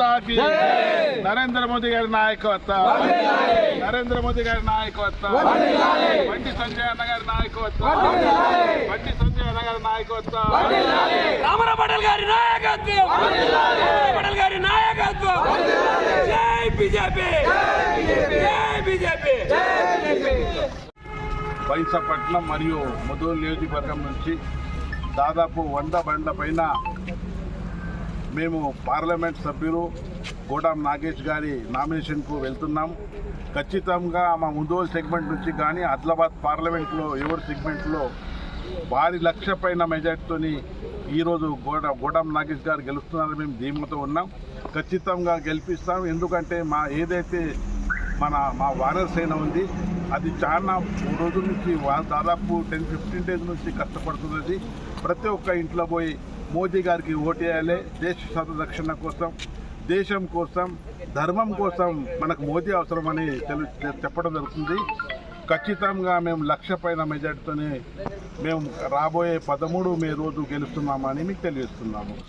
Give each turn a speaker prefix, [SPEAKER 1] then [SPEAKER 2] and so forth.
[SPEAKER 1] మాతాకి నరేంద్ర మోదీ గారి నాయకత్వం. నరేంద్ర మోదీ గారి నాయకత్వం. బండి సంజయ్ అన్న గారి నాయకత్వం. బండి సంజయ్ అన్న గారి నాయకత్వం.
[SPEAKER 2] రామరా పటేల్ గారి నాయకత్వం. పటేల్ గారి నాయకత్వం. జై బీజేపీ. జై బీజేపీ.
[SPEAKER 1] వైసపట్నం మరియు ముదూరు నియోజకవర్గం నుంచి దాదాపు వంద బండ్ల పైన మేము పార్లమెంట్ సభ్యులు గోడాం నాగేష్ గారి నామినేషన్కు వెళ్తున్నాం. ఖచ్చితంగా మా ముందోల్ సెగ్మెంట్ నుంచి కానీ ఆదిలాబాద్ పార్లమెంట్లో ఎవరి సెగ్మెంట్లో భారీ లక్ష పైన మెజార్టీతోని ఈరోజు గోడ గోడాం నాగేష్ గారు గెలుస్తున్నారని మేము ధీమతో ఉన్నాం. ఖచ్చితంగా గెలిపిస్తాం. ఎందుకంటే మా ఏదైతే మన మా వారస్ అయినా ఉంది అది చాలా రోజుల నుంచి దాదాపు టెన్ ఫిఫ్టీన్ డేస్ నుంచి కష్టపడుతున్నది. ప్రతి ఒక్క ఇంట్లో పోయి మోదీ గారికి ఓటేయాలి దేశ సంరక్షణ కోసం దేశం కోసం ధర్మం కోసం మనకు మోదీ అవసరమని తెలు చెప్పడం జరుగుతుంది. ఖచ్చితంగా మేము లక్ష పైన మెజార్టీతోనే మేము రాబోయే పదమూడు మే రోజు గెలుస్తున్నామని మీకు తెలియజేస్తున్నాము.